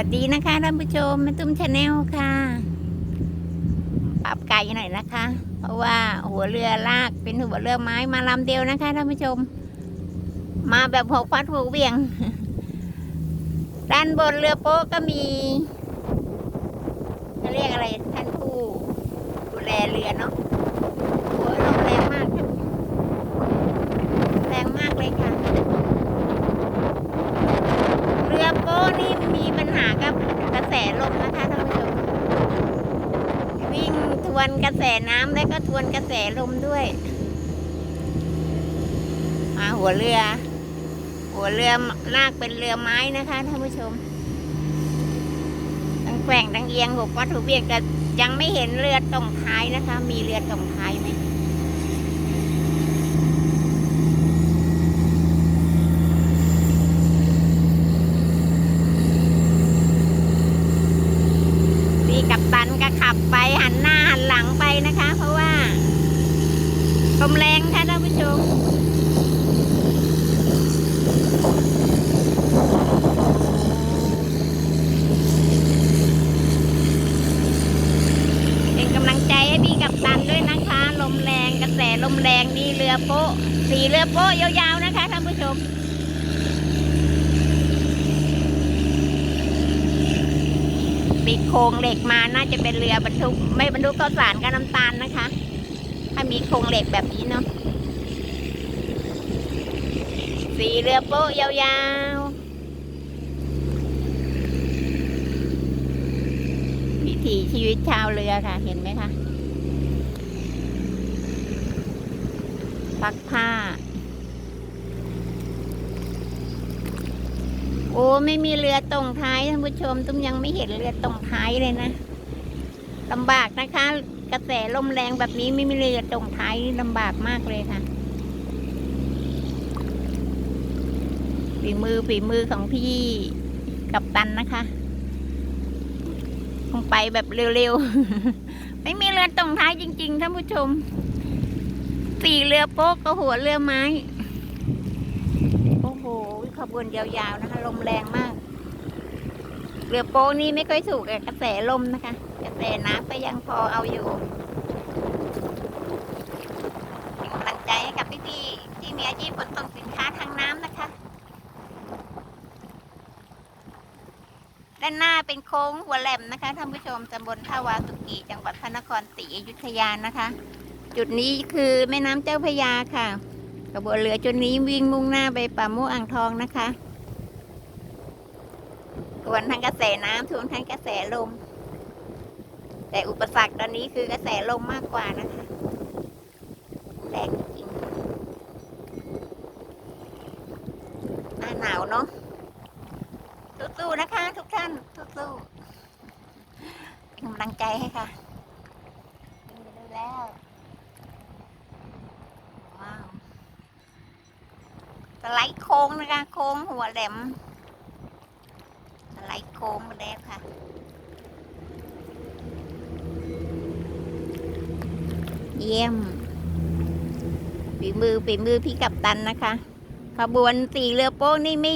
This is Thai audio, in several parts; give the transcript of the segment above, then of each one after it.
วัสดีนะคะท่านผู้ชมแม่ตุ้มชาแนลค่ะ ปรับไก่หน่อยนะคะ เพราะว่าหัวเรือลากเป็นหัวเรือไม้มาลำเดียวนะคะท่านผู้ชม มาแบบหกฟัดหัวเบี่ยง ด้านบนเรือโป๊ะก็มีเขาเรียกอะไรท่านผู้ดูแลเรือเนาะโอ้ยลมแรงแรงมากเลยค่ะ เรือโป๊นี่มีปัญหากับกระ แสลมนะคะท่านผู้ชมวิ่งทวนกระแสน้ำและก็ทวนกระแสลมด้วย มาหัวเรือ หัวเรือลากเป็นเรือไม้นะคะท่านผู้ชมทั้งแกว่งทั้งเอียงหกวัตถุเบียงแต่ยังไม่เห็นเรือตรงท้ายนะคะ มีเรือตรงท้ายไหม พี่กับ ตันก็ขับไปหันหน้าหันหลังไปนะคะ เพราะว่าลมแรงค่ะท่านผู้ชมเป็นกำลังใจให้พี่กับตันด้วยนะคะ ลมแรงกระแสลมแรงนี่เรือโป๊ะสีเรือโป๊ะยาวๆนะคะท่านผู้ชม ปีโครงเหล็กมาน่าจะเป็นเรือบรรทุกไม่บรรทุกข้าวสารกับน้ำตาลนะคะ ถ้ามีโครงเหล็กแบบนี้เนาะสีเรือโป๊ะยาวๆวิถีชีวิตชาวเรือค่ะ เห็นไหมคะซักผ้า อ้ไม่มีเรือตรงท้ายท่านผู้ชม ตุ้มยังไม่เห็นเรือตรงท้ายเลยนะลำบากนะคะ กระแสลมแรงแบบนี้ไม่มีเรือตรงท้ายลำบากมากเลยค่ะฝีมือฝีมือของพี่กับตันนะคะคงไปแบบเร็วๆ ไม่มีเรือตรงท้ายจริง ๆท่านผู้ชม สี่เรือโป๊กก็หัวเรือไม้ ขบวนยาวๆนะคะลมแรงมาก เรือโป๊นี่ไม่ค่อยถูกกับกระแสลมนะคะ กระแสน้ำก็ยังพอเอาอยู่เป็นกำลังใจให้กับพี่ๆที่มีอาชีพขนส่งสินค้าทางน้ำนะคะ ด้านหน้าเป็นโค้งหัวแหลมนะคะท่านผู้ชมตำบลท่าวาสุกีจังหวัดพระนครศรีอยุธยานะคะ จุดนี้คือแม่น้ำเจ้าพระยาค่ะ กระบวนเรือจุดนี้วิ่งมุ่งหน้าไปป่าโมกอ่างทองนะคะทวนทั้งกระแสน้ำทวนทั้งกระแสลม แต่อุปสรรคตอนนี้คือกระแสลมมากกว่านะคะแรงจริงหน้าหนาวเนาะสู้ๆนะคะ ทุกท่านสู้ๆเป็นกำลังใจให้ค่ะไปดูแล้ว ส ไลด์โค้งนะคะ โค้งหัวแหลมสไลด์โค้งมาแล้วค่ะ เยี่ยมฝีมือฝีมือพี่กัปตันนะคะ ขบวนสี่เรือโป๊กนี่ไม่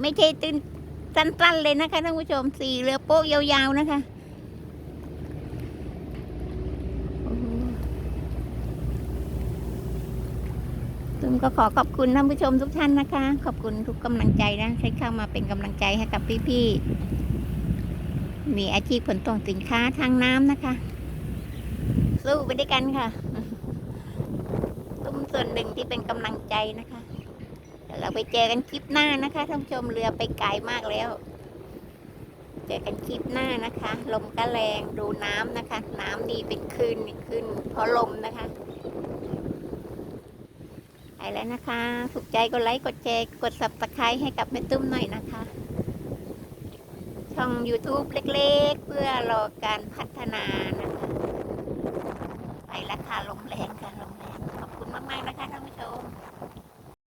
ไม่ใช่ตื้นสั้นๆเลยนะคะท่านผู้ชมสี่เรือโป๊กยาวๆนะคะโอ้โห ตุ้ มก็ขอขอบคุณท่านผู้ชมทุกท่านนะคะ ขอบคุณทุกกำลังใจนะที่เข้ามาเป็นกำลังใจให้กับพี่ๆมีอาชีพขนส่งสินค้าทางน้ำนะคะ สู้ไปด้วยกันค่ะตุ้มส่วนหนึ่งที่เป็นกำลังใจนะคะเดี๋ยวเราไปเจอกันคลิปหน้านะคะท่านผู้ชมเรือไปไกลมากแล้ว เจอกันคลิปหน้านะคะ ลมก็แรงดูน้ำนะคะ น้ำนี่เป็นคลื่นคลื่นเพราะลมนะคะ ไปแล้วนะคะ ถูกใจกดไลค์กดแชร์กดสับตะไคร้ให้กับแม่ตุ้มหน่อยนะคะ ช่อง YouTube เล็กๆ เพื่อรอการพัฒนานะคะไปแล้วค่ะลมแรงค่ะลมแรงขอบคุณมากๆนะคะท่านผู้ชม